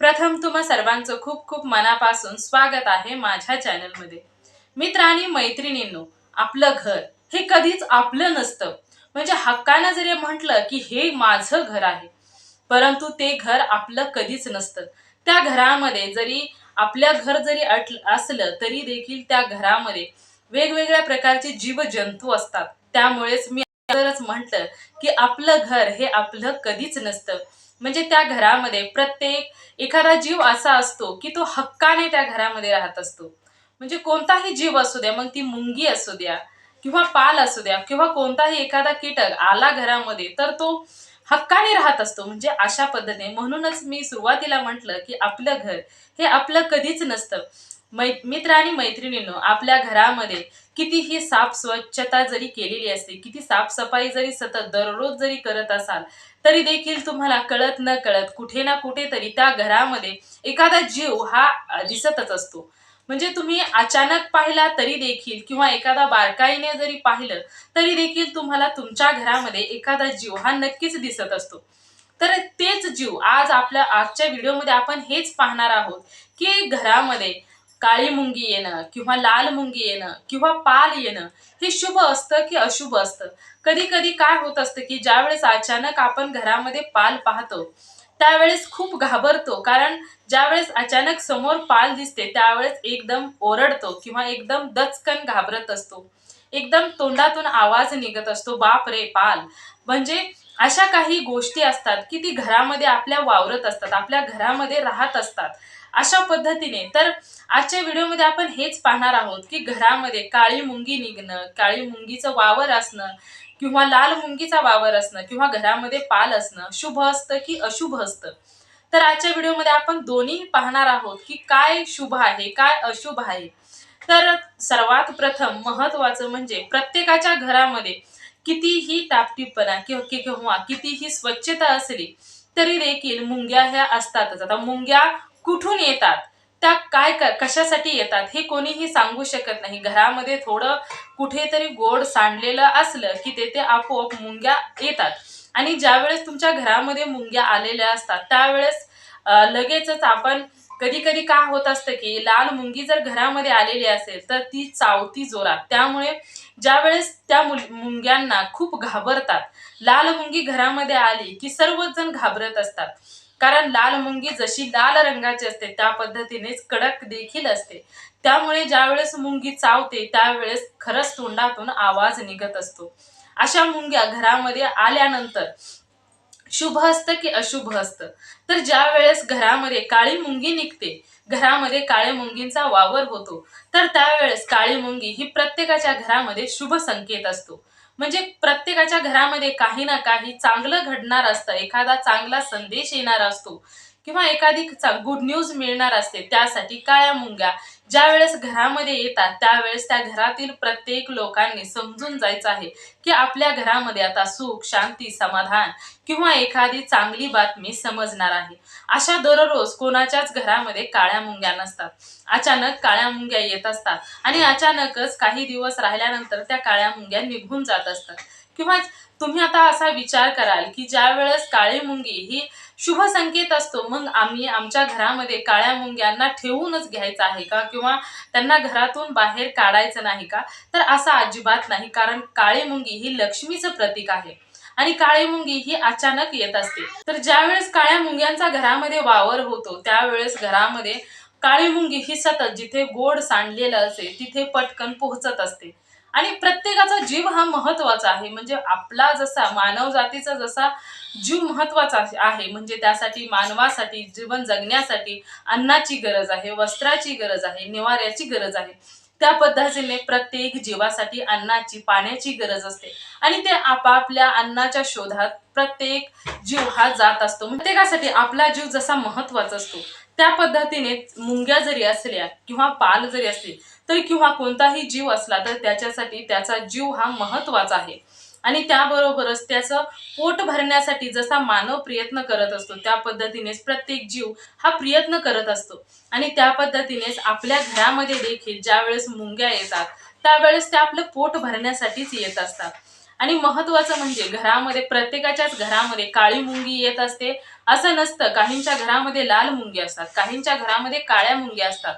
प्रथम तुम्हा सर्वांचं खूप खूप मनापासून स्वागत आहे माझ्या चॅनलमध्ये. मित्र आणि मैत्रिणींनो आपलं घर हे कधीच आपलं नसतं. म्हणजे हक्कानं जरी म्हटलं की हे माझं घर आहे परंतु ते घर आपलं कधीच नसतं. त्या घरामध्ये जरी आपल्या घर जरी अट असलं तरी देखील त्या घरामध्ये वेगवेगळ्या प्रकारचे जीवजंतू असतात. त्यामुळेच मी तरच म्हटलं की आपलं घर हे आपलं कधीच नसतं. म्हणजे त्या घरामध्ये प्रत्येक एखादा जीव असा असतो की तो हक्काने त्या घरामध्ये राहत असतो. म्हणजे कोणताही जीव असू द्या मग ती मुंगी असू द्या किंवा पाल असू द्या किंवा कोणताही एखादा कीटक आला घरामध्ये तर तो हक्काने राहत असतो. म्हणजे अशा पद्धतीने म्हणूनच मी सुरुवातीला म्हटलं की आपलं घर हे आपलं कधीच नसतं. मै मित्र आणि मैत्रिणींनो आपल्या घरामध्ये कितीही साफ स्वच्छता जरी केलेली असते किती साफसफाई जरी सतत दररोज जरी करत असाल तरी देखील तुम्हाला कळत न कळत कुठे ना कुठेतरी त्या घरामध्ये एखादा जीव हा दिसतच असतो. म्हणजे तुम्ही अचानक पाहिला तरी देखील किंवा एखादा बारकाईने जरी पाहिलं तरी देखील तुम्हाला तुमच्या घरामध्ये एखादा जीव हा नक्कीच दिसत असतो. तर तेच जीव आज आपल्या आजच्या व्हिडिओमध्ये आपण हेच पाहणार आहोत की घरामध्ये काळी मुंगी येणं किंवा लाल मुंगी येणं किंवा पाल येणं हे शुभ असतं की अशुभ असतं. कधी कधी काय होत असतं की ज्यावेळेस अचानक आपण घरामध्ये पाल पाहतो त्यावेळेस खूप घाबरतो. कारण ज्यावेळेस अचानक समोर पाल दिसते त्यावेळेस एकदम ओरडतो किंवा एकदम दचकन घाबरत असतो. एकदम तोंडातून आवाज निघत असतो बाप रे पाल. म्हणजे अशा काही गोष्टी असतात की ती घरामध्ये आपल्या वावरत असतात आपल्या घरामध्ये राहत असतात. अशा पद्धतीने. तर आजच्या व्हिडिओमध्ये आपण हेच पाहणार आहोत की घरामध्ये काळी मुंगी निघणं काळी मुंगीचं वावर असणं किंवा लाल मुंगीचा वावर असणं किंवा घरामध्ये पाल असणं शुभ असतं की अशुभ असतं? तर आजच्या व्हिडिओमध्ये आपण दोन्ही पाहणार आहोत की काय शुभ आहे काय अशुभ आहे. तर सर्वात प्रथम महत्वाचं म्हणजे प्रत्येकाच्या घरामध्ये कितीही टापटीपणा किंवा किंवा कितीही स्वच्छता असली तरी देखील मुंग्या ह्या असतातच. आता मुंग्या कुठून येतात? त्या काय कशासाठी येतात? हे कोणीही सांगू शकत नाही. घरामध्ये थोडं कुठेतरी गोड सांडलेलं असलं की तेथे आपोआप मुंग्या येतात. आणि ज्यावेळेस तुमच्या घरामध्ये मुंग्या आलेल्या असतात त्यावेळेस लगेचच आपण कधी कधी काय होत असतं की लाल मुंगी जर घरामध्ये आलेली असेल तर ती चावती जोरात. त्यामुळे ज्यावेळेस त्या मुंग्यांना खूप घाबरतात लाल मुंगी घरामध्ये आली की सर्वच जण घाबरत असतात. कारण लाल मुंगी जशी लाल रंगाची असते त्या पद्धतीनेच कडक देखील असते. त्यामुळे ज्यावेळेस मुंगी चावते त्यावेळेस खरंच तोंडातून आवाज निघत असतो. अशा मुंग्या घरामध्ये आल्यानंतर शुभ असतं की अशुभ असतं? तर ज्या वेळेस घरामध्ये काळी मुंगी निघते घरामध्ये काळ्या मुंगींचा वावर होतो तर त्यावेळेस काळी मुंगी ही प्रत्येकाच्या घरामध्ये शुभ संकेत असतो. म्हणजे प्रत्येकाच्या घरामध्ये काही ना काही चांगलं घडणार असतं एखादा चांगला संदेश येणार असतो किंवा एखादी गुड न्यूज मिळणार असते त्यासाठी काळ्या मुंग्या ज्या वेळेस घरामध्ये येतात त्यावेळेस त्या घरातील प्रत्येक लोकांनी समजून जायचं आहे की आपल्या घरामध्ये आता सुख शांती समाधान किंवा एखादी चांगली बातमी समजणार आहे. अशा दररोज कोणाच्याच घरामध्ये काळ्या मुंग्या नसतात. अचानक काळ्या मुंग्या येत असतात आणि अचानकच काही दिवस राहिल्यानंतर त्या काळ्या मुंग्या निघून जात असतात. किंवा तुम्ही आता असा विचार कराल की ज्या वेळेस काळी मुंगी ही शुभ संकेत असतो. मग आम्ही आमच्या घरामध्ये काळ्या मुंग्यांना ठेवूनच घ्यायचं आहे का? किंवा त्यांना घरातून बाहेर काढायचं नाही का? तर असं अजिबात नाही. कारण काळी मुंगी ही लक्ष्मीचं प्रतीक आहे. आणि काळी मुंगी ही अचानक येत असते. तर ज्यावेळेस काळ्या मुंग्यांचा घरामध्ये वावर होतो त्यावेळेस घरामध्ये काळी मुंगी ही सतत जिथे गोड सांडलेलं असेल तिथे पटकन पोहोचत असते. आणि प्रत्येकाचा जीव हा महत्त्वाचा आहे. म्हणजे आपला जसा मानव जातीचा जसा जीव महत्त्वाचा आहे. म्हणजे त्यासाठी मानवासाठी जीवन जगण्यासाठी अन्नाची गरज आहे वस्त्राची गरज आहे निवाऱ्याची गरज आहे. त्या पद्धतीने प्रत्येक जीवासाठी अन्नाची पाण्याची गरज असते. आणि ते आपापल्या अन्नाच्या शोधात प्रत्येक जीव हा जात असतो. म्हणजे प्रत्येकासाठी आपला जीव जसा महत्त्वाचा असतो त्या पद्धतीने मुंग्या जरी असल्या किंवा पाल जरी असली तरी किंवा कोणताही जीव असला तर त्याच्यासाठी त्याचा जीव हा महत्त्वाचा आहे. आणि त्याबरोबरच त्याचं पोट भरण्यासाठी जसा मानव प्रयत्न करत असतो त्या पद्धतीनेच प्रत्येक जीव हा प्रयत्न करत असतो. आणि त्या पद्धतीनेच आपल्या घरामध्ये देखील ज्या वेळेस मुंग्या येतात त्यावेळेस त्या आपलं पोट भरण्यासाठीच येत असतात. आणि महत्वाचं म्हणजे घरामध्ये प्रत्येकाच्याच घरामध्ये काळी मुंगी येत असते. असं नसतं काहींच्या घरामध्ये लाल मुंगी असतात काहींच्या घरामध्ये काळ्या मुंग्या असतात.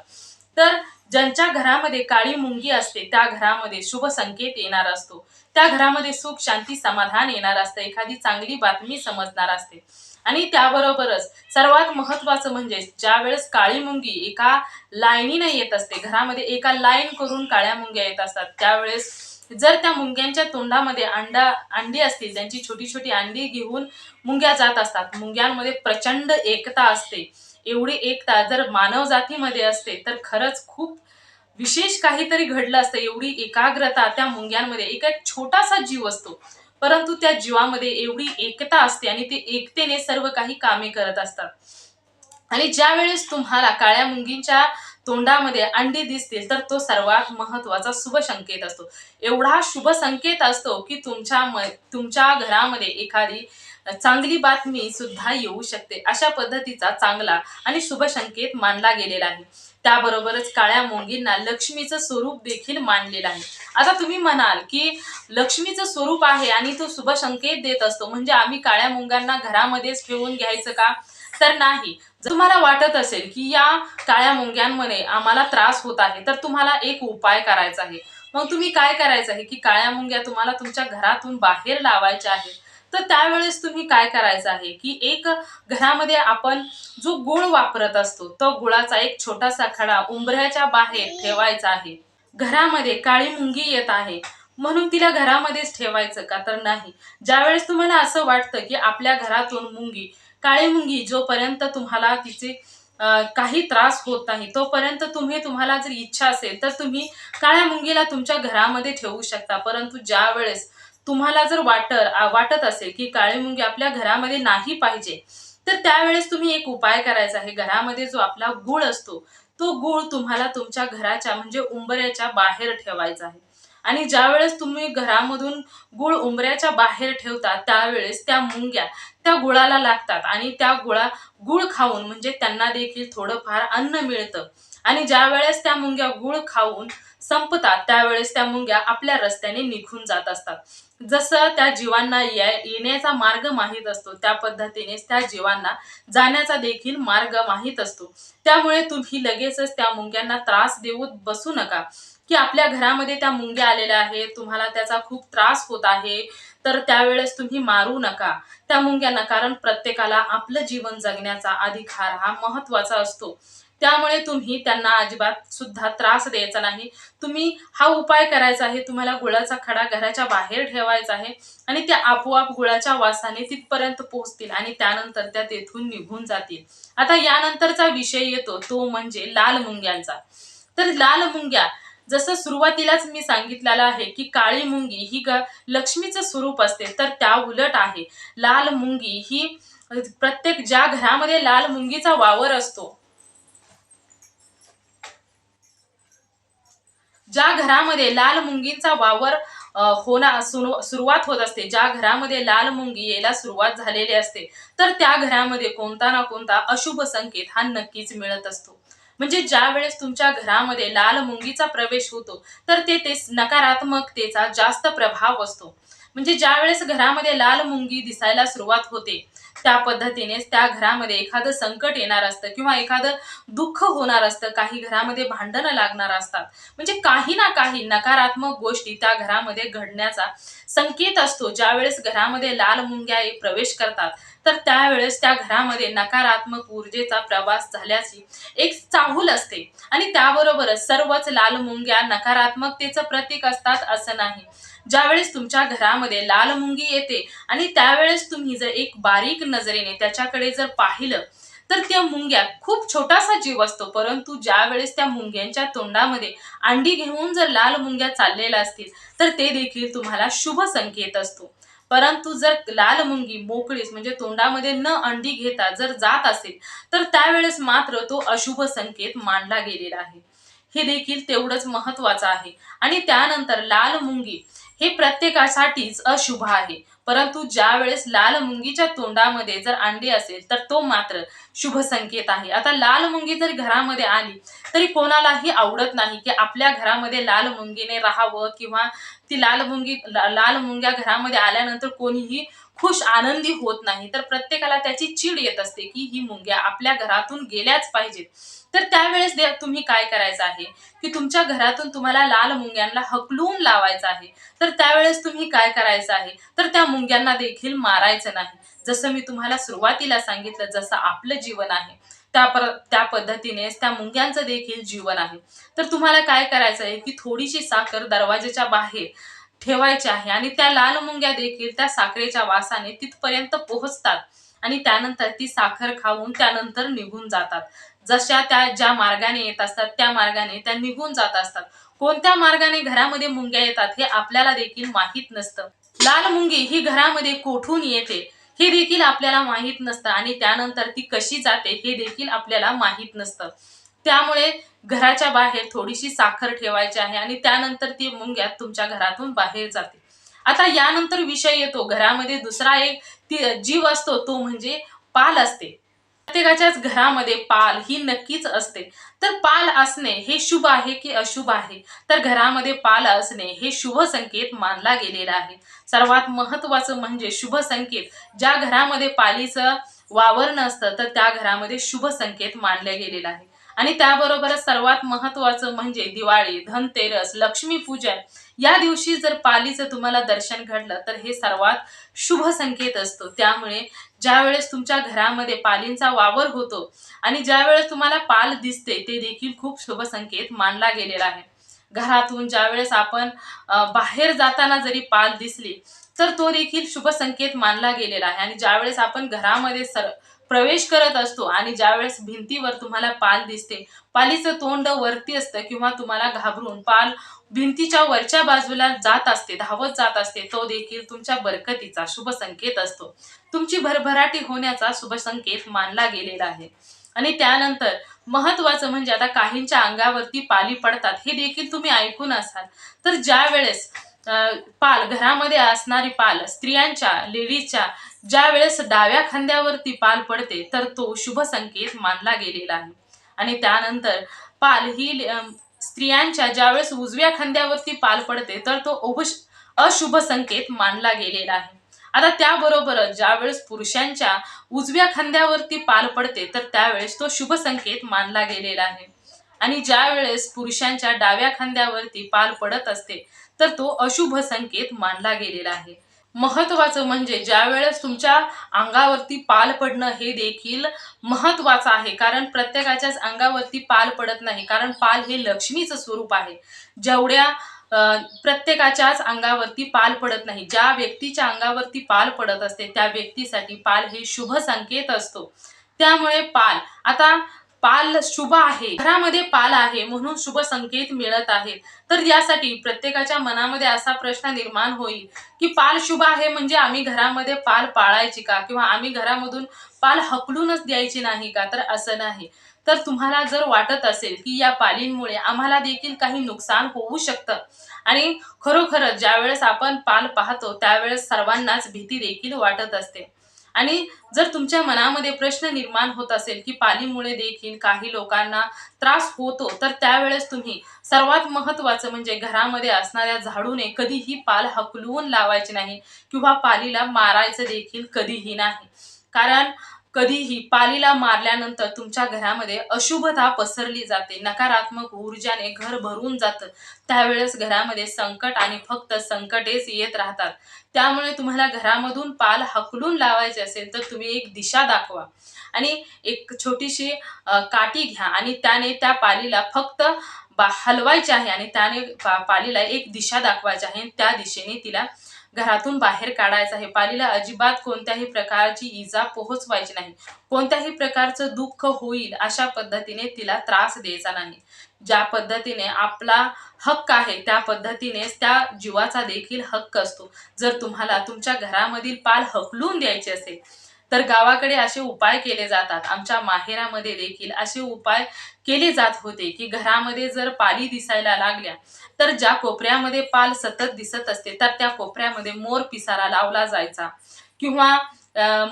तर ज्यांच्या घरामध्ये काळी मुंगी असते त्या घरामध्ये शुभ संकेत येणार असतो. त्या घरामध्ये सुख शांती समाधान येणार असतं. एखादी चांगली बातमी समजणार असते. आणि त्याबरोबरच सर्वात महत्वाचं म्हणजे ज्या वेळेस काळी मुंगी एका लाईनीने येत असते घरामध्ये एका लाईन करून काळ्या मुंग्या येत असतात त्यावेळेस जर त्या मुंग्यांच्या तोंडामध्ये अंडा अंडी असतील त्यांची छोटी छोटी अंडी घेऊन मुंग्या जात असतात मुंग्यांमध्ये प्रचंड एकता असते. एवढी एकता जर मानव जातीमध्ये असते तर खरंच खूप विशेष काहीतरी घडलं असतं. एवढी एकाग्रता त्या मुंग्यांमध्ये एक छोटासा जीव असतो. परंतु त्या जीवामध्ये एवढी एकता असते आणि ते एकतेने सर्व काही कामे करत असतात. आणि ज्या वेळेस तुम्हाला काळ्या मुंगींच्या तोंडामध्ये अंडी दिसतील तर तो सर्वात महत्त्वाचा शुभ संकेत असतो. एवढा शुभ संकेत असतो की तुमच्या म तुमच्या घरामध्ये एखादी चांगली बातमी सुद्धा येऊ शकते. अशा पद्धतीचा चांगला आणि शुभ संकेत मानला गेलेला आहे. त्याबरोबरच काळ्या मुंगींना लक्ष्मीचं स्वरूप देखील मानलेलं आहे. आता तुम्ही म्हणाल की लक्ष्मीचं स्वरूप आहे आणि तो शुभ संकेत देत असतो. म्हणजे आम्ही काळ्या मुंग्यांना घरामध्येच ठेवून घ्यायचं का? तर नाही. जर तुम्हाला वाटत असेल की या काळ्या मुंग्यांमध्ये आम्हाला त्रास होत आहे तर तुम्हाला एक उपाय करायचा आहे. मग तुम्ही काय करायचं आहे की काळ्या मुंग्या तुम्हाला तुमच्या घरातून बाहेर लावायच्या आहेत? तर त्यावेळेस तुम्ही काय करायचं आहे की एक घरामध्ये आपण जो गुळ वापरत असतो तो गुळाचा एक छोटासा खडा उंबऱ्याच्या बाहेर ठेवायचा आहे. घरामध्ये काळी मुंगी येत आहे. म्हणून तिला घरामध्येच ठेवायचं का तर नाही. ज्यावेळेस तुम्हाला असं वाटतं की आपल्या घरातून मुंगी काळी मुंगी जोपर्यंत तुम्हाला तिचे काही त्रास होत नाही तोपर्यंत तुम्ही तुम्हाला जर इच्छा असेल तर तुम्ही काळ्या मुंगीला तुमच्या घरामध्ये ठेवू शकता. परंतु ज्या वेळेस तुम्हाला जर वाटर वाटत असेल की काळी मुंगी आपल्या घरामध्ये नाही पाहिजे तर त्यावेळेस तुम्ही एक उपाय करायचा आहे. घरामध्ये जो आपला गुळ असतो तो गुळ तुम्हाला तुमच्या घराच्या म्हणजे उंबऱ्याच्या बाहेर ठेवायचा आहे. आणि ज्यावेळेस तुम्ही घरामधून गुळ उंबऱ्याच्या बाहेर ठेवता त्यावेळेस त्या मुंग्या त्या गुळाला लागतात आणि त्या गुळा गुळ खाऊन म्हणजे त्यांना देखील थोडंफार अन्न मिळतं. आणि ज्या वेळेस त्या मुंग्या गुळ खाऊन संपतात त्यावेळेस त्या मुंग्या आपल्या रस्त्याने निघून जात असतात. जसं त्या जीवांना येण्याचा मार्ग माहीत असतो त्या पद्धतीनेच त्या जीवांना जाण्याचा देखील मार्ग माहीत असतो. त्यामुळे तुम्ही लगेचच त्या मुंग्यांना त्रास देऊ बसू नका. की आपल्या घरामध्ये त्या मुंग्या आलेल्या आहेत तुम्हाला त्याचा खूप त्रास होत आहे तर त्यावेळेस तुम्ही मारू नका. त्या मुंग्यांना कारण प्रत्येकाला आपलं जीवन जगण्याचा अधिकार हा महत्त्वाचा असतो. त्यामुळे तुम्ही त्यांना अजिबात सुद्धा त्रास द्यायचा नाही. तुम्ही हा उपाय करायचा आहे तुम्हाला गुळाचा खडा घराच्या बाहेर ठेवायचा आहे आणि त्या आपोआप गुळाच्या वासाने तिथपर्यंत पोहोचतील आणि त्यानंतर त्या तेथून निघून जातील. आता यानंतरचा विषय येतो तो म्हणजे लाल मुंग्यांचा. तर लाल मुंग्या जसं सुरुवातीलाच मी सांगितलेलं आहे की काळी मुंगी ही ग लक्ष्मीचं स्वरूप असते तर त्या उलट आहे. लाल मुंगी ही प्रत्येक ज्या घरामध्ये लाल मुंगीचा वावर असतो ज्या घरामध्ये लाल मुंगींचा वावर होणार सुरुवात होत असते ज्या घरामध्ये लाल मुंगी यायला सुरुवात झालेली असते तर त्या घरामध्ये कोणता ना कोणता अशुभ संकेत हा नक्कीच मिळत असतो. म्हणजे ज्या वेळेस तुमच्या घरामध्ये लाल मुंगीचा प्रवेश होतो तर ते ते नकारात्मकतेचा जास्त प्रभाव असतो. म्हणजे ज्या वेळेस घरामध्ये लाल मुंगी दिसायला सुरुवात होते त्या पद्धतीनेच त्या घरामध्ये एखादं संकट येणार असतं किंवा एखादं दुःख होणार असतं काही घरामध्ये भांडणं लागणार असतात. म्हणजे काही ना काही नकारात्मक गोष्टी त्या घरामध्ये घडण्याचा संकेत असतो. ज्यावेळेस घरामध्ये लाल मुंग्या प्रवेश करतात तर त्यावेळेस त्या घरामध्ये नकारात्मक ऊर्जेचा प्रवास झाल्याची एक चाहूल असते. आणि त्याबरोबरच सर्वच लाल मुंग्या नकारात्मकतेचं प्रतीक असतात असं नाही. ज्यावेळेस तुमच्या घरामध्ये लाल मुंगी येते आणि त्यावेळेस तुम्ही जर एक बारीक नजरेने त्याच्याकडे जर पाहिलं तर त्या मुंग्या खूप छोटासा जीव असतो. परंतु ज्या वेळेस त्या मुंग्यांच्या तोंडामध्ये अंडी घेऊन जर लाल मुंग्या चाललेल्या असतील तर ते देखील तुम्हाला शुभ संकेत असतो. परंतु जर लाल मुंगी मोकळीस म्हणजे तोंडामध्ये न अंडी घेता जर जात असेल तर त्यावेळेस मात्र तो अशुभ संकेत मानला गेलेला आहे. हे देखील तेवढंच महत्वाचं आहे. आणि त्यानंतर लाल मुंगी हे प्रत्येकासाठीच अशुभ आहे. परंतु ज्या वेळेस लाल मुंगीच्या तोंडामध्ये जर अंडी असेल तर तो मात्र शुभ संकेत आहे. आता लाल मुंगी जर घरामध्ये आली तरी कोणालाही आवडत नाही की आपल्या घरामध्ये लाल मुंगीने राहावं किंवा ती लाल मुंगी लाल मुंग्या घरामध्ये आल्यानंतर कोणीही खुश आनंदी होत नाही तर प्रत्येकाला त्याची चीड येत असते की ही मुंग्या आपल्या घरातून गेल्याच पाहिजेत. तर त्यावेळेस तुम्ही काय करायचं आहे? की तुमच्या घरातून तुम्हाला लाल मुंग्यांना हकलून लावायचं आहे. तर त्यावेळेस तुम्ही काय करायचं आहे? तर त्या मुंग्यांना देखील मारायचं नाही. जसं मी तुम्हाला सुरुवातीला सांगितलं जसं आपलं जीवन आहे त्या पर त्या पद्धतीनेच त्या मुंग्यांचं देखील जीवन आहे. तर तुम्हाला काय करायचं आहे? की थोडीशी साखर दरवाजाच्या बाहेर ठेवायचे आहे. आणि त्या लाल मुंग्या देखील त्या साखरेच्या वासाने तिथपर्यंत पोहोचतात. आणि त्यानंतर ती साखर खाऊन त्यानंतर निघून जातात. जशा त्या ज्या मार्गाने येत असतात त्या मार्गाने त्या निघून जात असतात. कोणत्या मार्गाने घरामध्ये मुंग्या येतात हे आपल्याला देखील माहीत नसतं. लाल मुंगी ही घरामध्ये कोठून येते हे देखील आपल्याला माहीत नसतं. आणि त्यानंतर ती कशी जाते हे देखील आपल्याला माहीत नसतं. त्यामुळे घराच्या बाहेर थोडीशी साखर ठेवायची आहे आणि त्यानंतर ती मुंग्या तुमच्या घरातून बाहेर जाते. आता यानंतर विषय येतो घरामध्ये दुसरा एक ती जीव असतो तो म्हणजे पाल असते. प्रत्येकाच्याच घरामध्ये पाल ही नक्कीच असते. तर पाल असणे हे शुभ आहे की अशुभ आहे? तर घरामध्ये पाल असणे हे शुभ संकेत मानला गेलेला आहे. सर्वात महत्वाचं म्हणजे शुभ संकेत. ज्या घरामध्ये पालीचं वावर नसतं तर त्या घरामध्ये शुभ संकेत मानले गेलेला आहे. आणि त्याबरोबरच सर्वात महत्वाचं म्हणजे दिवाळी धनतेरस लक्ष्मीपूजन. या दिवशी जर पालीचं तुम्हाला दर्शन घडलं तर हे सर्वात शुभ संकेत असतो. त्यामुळे ज्यावेळेस तुमच्या घरामध्ये पालींचा वावर होतो आणि ज्यावेळेस तुम्हाला पाल दिसते ते देखील खूप शुभ संकेत मानला गेलेला आहे. घरातून ज्यावेळेस आपण बाहेर जाताना जरी पाल दिसली तर तो देखील शुभ संकेत मानला गेलेला आहे. आणि ज्यावेळेस आपण घरामध्ये सर प्रवेश करत असतो आणि ज्यावेळेस भिंतीवर तुम्हाला पाल दिसते पालीचं तोंड वरती असतं किंवा तुम्हाला घाबरून पाल भिंतीच्या वरच्या बाजूला जात असते धावत जात असते तो देखील तुमच्या बरकतीचा शुभ संकेत असतो. तुमची भरभराटी होण्याचा शुभ संकेत मानला गेलेला आहे. आणि त्यानंतर महत्वाचं म्हणजे आता काहींच्या अंगावरती पाली पडतात हे देखील तुम्ही ऐकून असाल. तर ज्या वेळेस पाल घरामध्ये असणारी पाल स्त्रियांच्या लेडीजच्या ज्या वेळेस डाव्या खांद्यावरती पाल पडते तर तो शुभ संकेत मानला गेलेला आहे. आणि त्यानंतर पाल ही स्त्रियांच्या ज्यावेळेस उजव्या खांद्यावरती पाल पडते तर तो अवश अशुभ संकेत मानला गेलेला आहे. आता त्याबरोबरच ज्यावेळेस पुरुषांच्या उजव्या खांद्यावरती पाल पडते तर त्यावेळेस तो शुभ संकेत मानला गेलेला आहे. आणि ज्या वेळेस पुरुषांच्या डाव्या खांद्यावरती पाल पडत असते तर तो अशुभ संकेत मानला गेलेला आहे. महत्वाचं म्हणजे ज्या वेळेस तुमच्या अंगावरती पाल पडणं हे देखील महत्वाचं आहे. कारण प्रत्येकाच्याच अंगावरती पाल पडत नाही. कारण पाल हे लक्ष्मीचं स्वरूप आहे. जेवढ्या प्रत्येकाच्याच अंगावरती पाल पडत नाही ज्या व्यक्तीच्या अंगावरती पाल पडत असते त्या व्यक्तीसाठी पाल हे शुभ संकेत असतो. त्यामुळे पाल आता पाल शुभ आहे घरामध्ये पाल आहे म्हणून शुभ संकेत मिळत आहेत. तर यासाठी प्रत्येकाच्या मनामध्ये असा प्रश्न निर्माण होईल की पाल शुभ आहे म्हणजे आम्ही घरामध्ये पाल पाळायची का? किंवा आम्ही घरामधून पाल हकलूनच द्यायची नाही का? तर असं नाही. तर तुम्हाला जर वाटत असेल की या पालींमुळे आम्हाला देखील काही नुकसान होऊ शकतं आणि खरोखरच ज्यावेळेस आपण पाल पाहतो त्यावेळेस सर्वांनाच भीती देखील वाटत असते. आणि जर तुमच्या मनामध्ये प्रश्न निर्माण होत असेल की पालीमुळे देखील काही लोकांना त्रास होतो तर त्यावेळेस तुम्ही सर्वात महत्त्वाचं म्हणजे घरामध्ये असणाऱ्या झाडूने कधीही पाल हकलवून लावायचे नाही किंवा पालीला मारायचं देखील कधीही नाही. कारण कधीही पालीला मारल्यानंतर तुमच्या घरामध्ये अशुभता पसरली जाते. नकारात्मक ऊर्जाने घर भरून जातं. त्यावेळेस घरामध्ये संकट आणि फक्त संकटेच येत राहतात. त्यामुळे तुम्हाला घरामधून पाल हकलून लावायचे असेल तर तुम्ही एक दिशा दाखवा. आणि एक छोटीशी काठी घ्या आणि त्याने त्या पालीला फक्त बा हलवायचे आहे आणि त्याने पा पालीला एक दिशा दाखवायची आहे आणि त्या दिशेने तिला घरातून बाहेर काढायचं आहे. पालीला अजिबात कोणत्याही प्रकारची इजा पोहोचवायची नाही. कोणत्याही प्रकारचं दुःख होईल अशा पद्धतीने तिला त्रास द्यायचा नाही. ज्या पद्धतीने आपला हक्क आहे त्या पद्धतीनेच त्या जीवाचा देखील हक्क असतो. जर तुम्हाला तुमच्या घरामधील पाल हकलून द्यायचे असेल तर गावाकडे असे उपाय केले जातात. आमच्या माहेरामध्ये देखील असे उपाय केले जात होते की घरामध्ये जर पाली दिसायला लागल्या तर ज्या कोपऱ्यामध्ये पाल सतत दिसत असते तर त्या कोपऱ्यामध्ये मोर पिसारा लावला जायचा. किंवा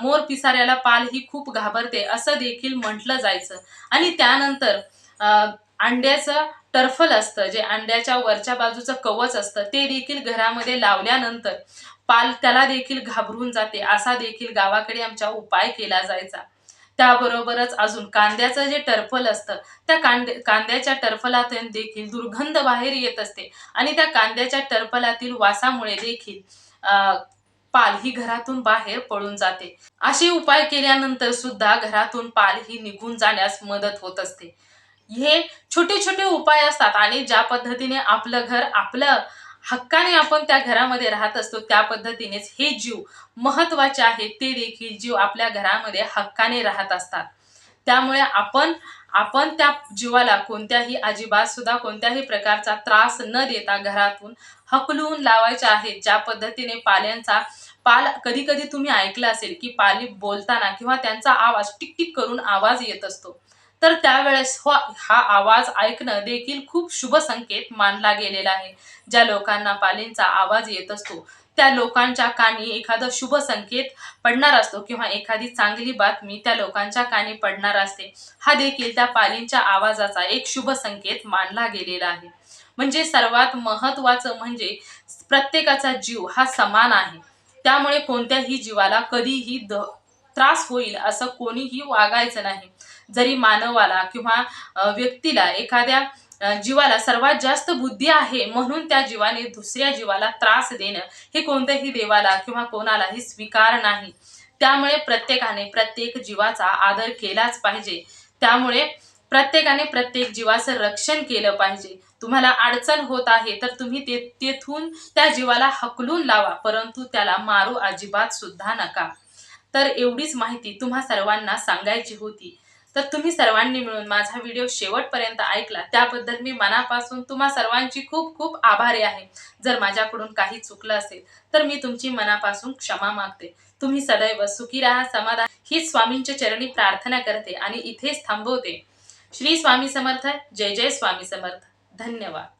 मोर पिसाऱ्याला पाल ही खूप घाबरते असं देखील म्हटलं जायचं. आणि त्यानंतर अंड्याचं टर्फल असतं जे अंड्याच्या वरच्या बाजूचं कवच असतं ते देखील घरामध्ये लावल्यानंतर पाल त्याला देखील घाबरून जाते. असा देखील गावाकडे आमच्या उपाय केला जायचा. त्याबरोबरच अजून कांद्याचं जे टर्फल असतं त्या कांदे कांद्याच्या टर्फलातून देखील दुर्गंध बाहेर येत असते. आणि त्या कांद्याच्या टर्फलातील वासामुळे देखील पाल ही घरातून बाहेर पळून जाते. असे उपाय केल्यानंतर सुद्धा घरातून पाल ही निघून जाण्यास मदत होत असते. हे छोटे छोटे उपाय असतात आणि ज्या पद्धतीने आपलं घर आपलं हक्काने आपण त्या घरामध्ये राहत असतो त्या पद्धतीनेच हे जीव महत्त्वाचे आहेत ते देखील जीव आपल्या घरामध्ये हक्काने राहत असतात. त्यामुळे आपण आपण त्या जीवाला कोणत्याही अजिबात सुद्धा कोणत्याही प्रकारचा त्रास न देता घरातून हकलून लावायचे आहेत ज्या पद्धतीने पाल्यांचा पाल कधी कधी तुम्ही ऐकलं असेल की पाली बोलताना किंवा त्यांचा आवाज टिकटिक करून आवाज येत असतो. तर त्यावेळेस हा हा आवाज ऐकणं देखील खूप शुभ संकेत मानला गेलेला आहे. ज्या लोकांना पालींचा आवाज येत असतो त्या लोकांच्या कानी एखादा शुभ संकेत पडणार असतो किंवा एखादी चांगली बातमी त्या लोकांच्या कानी पडणार असते. हा देखील त्या पालींच्या आवाजाचा एक शुभ संकेत मानला गेलेला आहे. म्हणजे सर्वात महत्वाचं म्हणजे प्रत्येकाचा जीव हा समान आहे. त्यामुळे कोणत्याही जीवाला कधीही द त्रास होईल असं कोणीही वागायचं नाही. जरी मानवाला किंवा व्यक्तीला एखाद्या जीवाला सर्वात जास्त बुद्धी आहे म्हणून त्या जीवाने दुसऱ्या जीवाला त्रास देणं हे कोणत्याही देवाला किंवा कोणालाही स्वीकार नाही. त्यामुळे प्रत्येकाने प्रत्येक जीवाचा आदर केलाच पाहिजे. त्यामुळे प्रत्येकाने प्रत्येक जीवाचं रक्षण केलं पाहिजे. तुम्हाला अडचण होत आहे तर तुम्ही ते तेथून त्या जीवाला हकलून लावा परंतु त्याला मारू अजिबात सुद्धा नका. तर एवढीच माहिती तुम्हा सर्वांना सांगायची होती. तर तुम्ही सर्वांनी मिळून माझा व्हिडिओ शेवटपर्यंत ऐकला त्याबद्दल मी मनापासून तुम्हा सर्वांची खूप खूप आभारी आहे. जर माझ्याकडून काही चुकलं असेल तर मी तुमची मनापासून क्षमा मागते. तुम्ही सदैव सुखी राहा समाधान. हीच स्वामींच्या चरणी प्रार्थना करते आणि इथेच थांबवते. श्री स्वामी समर्थ जय जय स्वामी समर्थ. धन्यवाद.